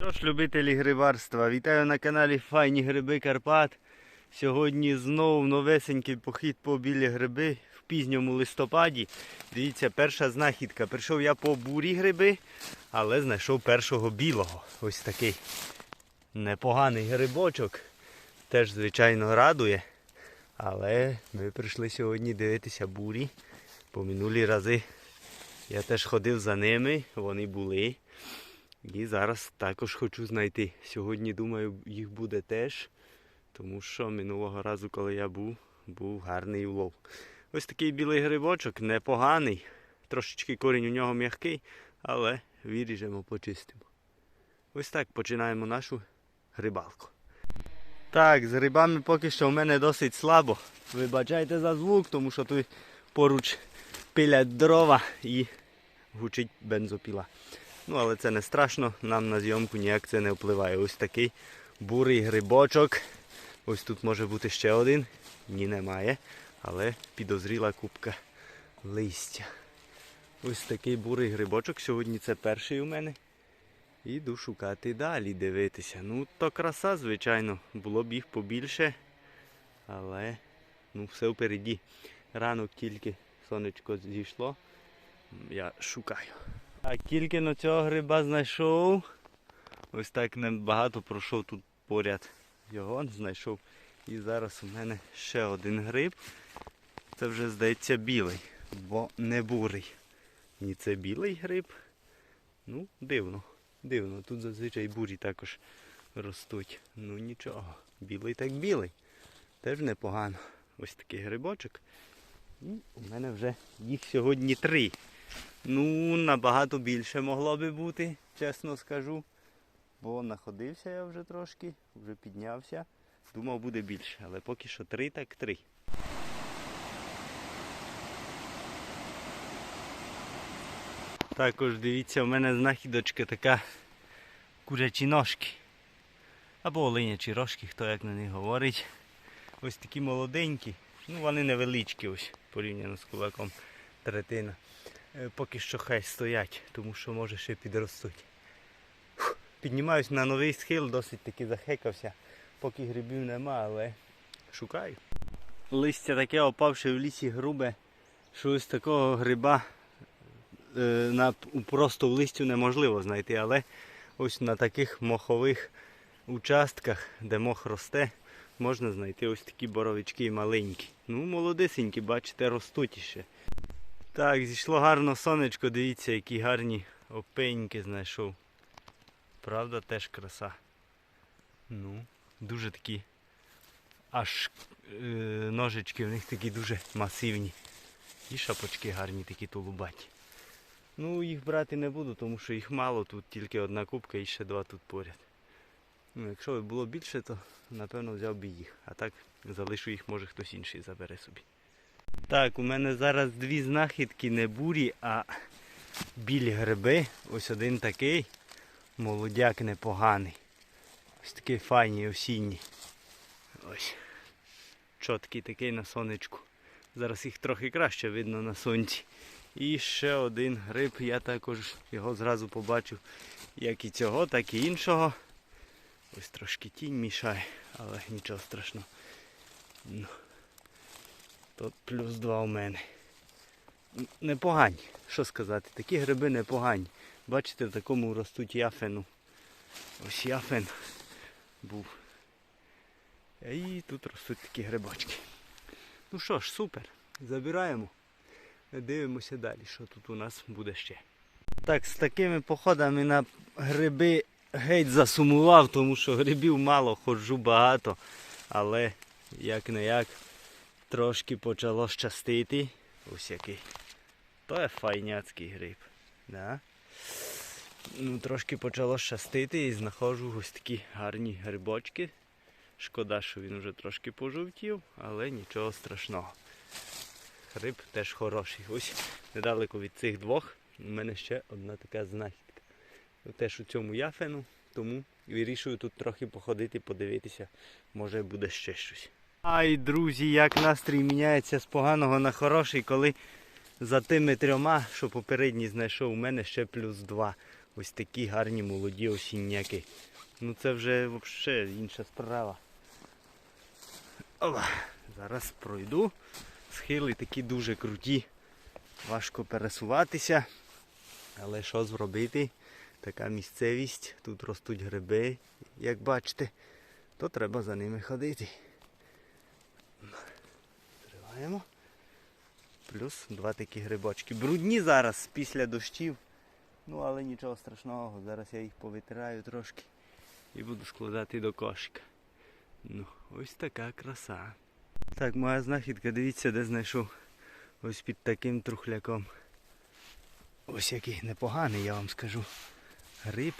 Тож, любителі грибарства, вітаю на каналі Файні Гриби Карпат. Сьогодні знову новесенький похід по білі гриби в пізньому листопаді. Дивіться, перша знахідка. Прийшов я по бурі гриби, але знайшов першого білого. Ось такий непоганий грибочок. Теж, звичайно, радує. Але ми прийшли сьогодні дивитися бурі. По минулі рази я теж ходив за ними, вони були. І зараз також хочу знайти. Сьогодні, думаю, їх буде теж. Тому що минулого разу, коли я був, був гарний улов. Ось такий білий грибочок, непоганий. Трошечки корінь у нього м'який, але виріжемо, почистимо. Ось так починаємо нашу грибалку. Так, з грибами поки що в мене досить слабо. Вибачайте за звук, тому що тут поруч пилять дрова і гучить бензопіла. Ну, але це не страшно, нам на зйомку ніяк це не впливає. Ось такий бурий грибочок. Ось тут може бути ще один. Ні, немає. Але підозріла купка листя. Ось такий бурий грибочок. Сьогодні це перший у мене. Іду шукати далі, дивитися. Ну, то краса, звичайно, було б їх побільше. Але ну, все впереді. Ранок тільки сонечко зійшло. Я шукаю. А тільки на цього гриба знайшов. Ось так небагато пройшов тут поряд. Його знайшов. І зараз у мене ще один гриб. Це вже здається білий, бо не бурий. Ні, це білий гриб. Ну, дивно. Дивно. Тут зазвичай бурі також ростуть. Ну нічого. Білий так білий. Теж непогано. Ось такий грибочок. І у мене вже їх сьогодні три. Ну, набагато більше могло би бути, чесно скажу. Бо находився я вже трошки, вже піднявся. Думав буде більше, але поки що три, так три. Також дивіться, у мене знахідочка така курячі ножки. Або оленячі рожки, хто як на них говорить. Ось такі молоденькі. Ну вони невеличкі ось порівняно з кулаком третина. Е, Поки що хай стоять, тому що може ще підростуть. Фух, Піднімаюсь на новий схил, досить таки захекався. Поки грибів нема, але шукаю. Листя таке опавше в лісі грубе, що ось такого гриба е, на, просто в листю неможливо знайти, але ось на таких мохових участках, де мох росте, можна знайти ось такі боровички маленькі. Ну, молодесенькі, бачите, ростуть іще. Так, зійшло гарно сонечко, дивіться, які гарні опеньки знайшов. Правда, теж краса. Ну, дуже такі. Аж е, ножички в них такі дуже масивні. І шапочки гарні такі тулубаті. Ну, їх брати не буду, тому що їх мало, тут тільки одна кубка і ще два тут поряд. Ну, якщо б було більше, то напевно взяв би їх. А так залишу їх, може хтось інший забере собі. Так, у мене зараз дві знахідки не бурі, а білі гриби. Ось один такий. Молодяк непоганий. Ось такий файний осінній. Ось. Чоткий такий на сонечку. Зараз їх трохи краще видно на сонці. І ще один гриб, я також його зразу побачив, як і цього, так і іншого. Ось трошки тінь мішає, але нічого страшного. Ну. Тут плюс два у мене. Н- Непогані, що сказати, такі гриби непогані. Бачите, в такому ростуть яфену. Ось яфен був. І тут ростуть такі грибочки. Ну що ж, супер. Забираємо. Дивимося далі, що тут у нас буде ще. Так, з такими походами на гриби геть засумував, тому що грибів мало, ходжу багато. Але як не як трошки почало щастити. Ось який. То є файняцький гриб. Да? Ну, трошки почало щастити і знаходжу ось такі гарні грибочки. Шкода, що він вже трошки пожовтів, але нічого страшного. Гриб теж хороший. Ось недалеко від цих двох у мене ще одна така знахідка. Теж у цьому яфену, тому вирішую тут трохи походити, подивитися, може буде ще щось. Ай, друзі, як настрій міняється з поганого на хороший, коли за тими трьома, що попередній знайшов, у мене ще плюс два. ось такі гарні молоді осінняки. Ну це вже взагалі інша справа. Опа. Зараз пройду. Схили такі дуже круті. Важко пересуватися. Але що зробити? Така місцевість, тут ростуть гриби, як бачите, то треба за ними ходити. Зриваємо. Плюс два такі грибочки. Брудні зараз після дощів. Ну але нічого страшного. Зараз я їх повитираю трошки і буду складати до кошика. Ну, ось така краса. Так, моя знахідка, дивіться, де знайшов. Ось під таким трухляком. Ось який непоганий, я вам скажу. Гриб.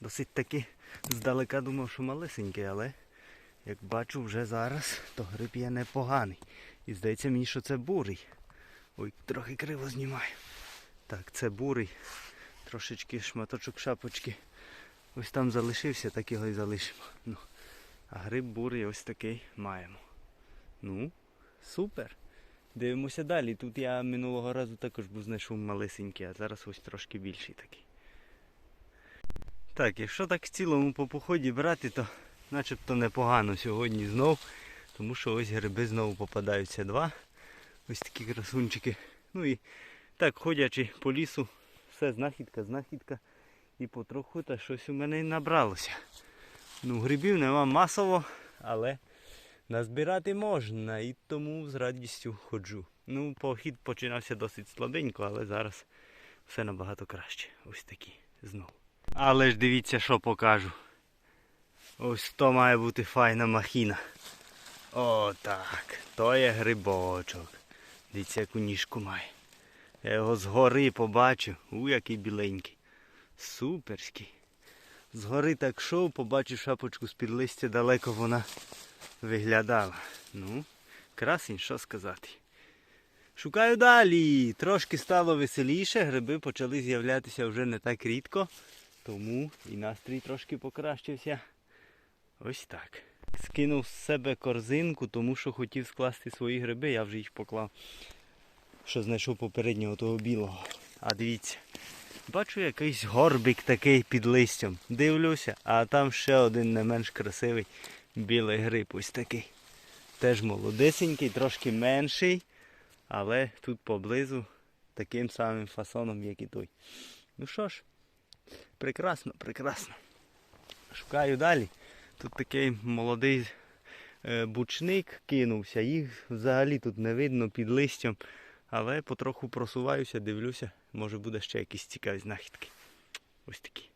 Досить таки здалека думав, що малесенький, але як бачу вже зараз, то гриб є непоганий. І здається мені, що це бурий. Ой, трохи криво знімаю. Так, це бурий. Трошечки шматочок шапочки. Ось там залишився, так його і залишимо. Ну, а гриб бурий ось такий маємо. Ну, супер. Дивимося далі. Тут я минулого разу також був знайшов малесенький, а зараз ось трошки більший такий. Так, якщо так в цілому по поході брати, то начебто непогано сьогодні знов. Тому що ось гриби знову попадаються два. Ось такі красунчики. Ну і так, ходячи по лісу, все знахідка, знахідка. І потроху та щось у мене і набралося. Ну, грибів нема масово, але назбирати можна і тому з радістю ходжу. Ну, похід починався досить слабенько, але зараз все набагато краще. Ось такі знову. Але ж дивіться, що покажу. Ось то має бути файна махіна. О, так. То є грибочок. Дивіться, яку ніжку має. Я його згори побачив. У, який біленький. Суперський. Згори так шов, побачив шапочку з-під листя, далеко вона виглядала. Ну, красень, що сказати. Шукаю далі. Трошки стало веселіше, гриби почали з'являтися вже не так рідко, тому і настрій трошки покращився. Ось так. Скинув з себе корзинку, тому що хотів скласти свої гриби, я вже їх поклав, що знайшов попереднього того білого. А дивіться, бачу якийсь горбик такий під листям. Дивлюся, а там ще один не менш красивий білий гриб. Ось такий. Теж молодесенький, трошки менший, але тут поблизу таким самим фасоном, як і той. Ну що ж, прекрасно, прекрасно. Шукаю далі. Тут такий молодий е, бучник кинувся, їх взагалі тут не видно під листям, але потроху просуваюся, дивлюся, може буде ще якісь цікаві знахідки. Ось такі.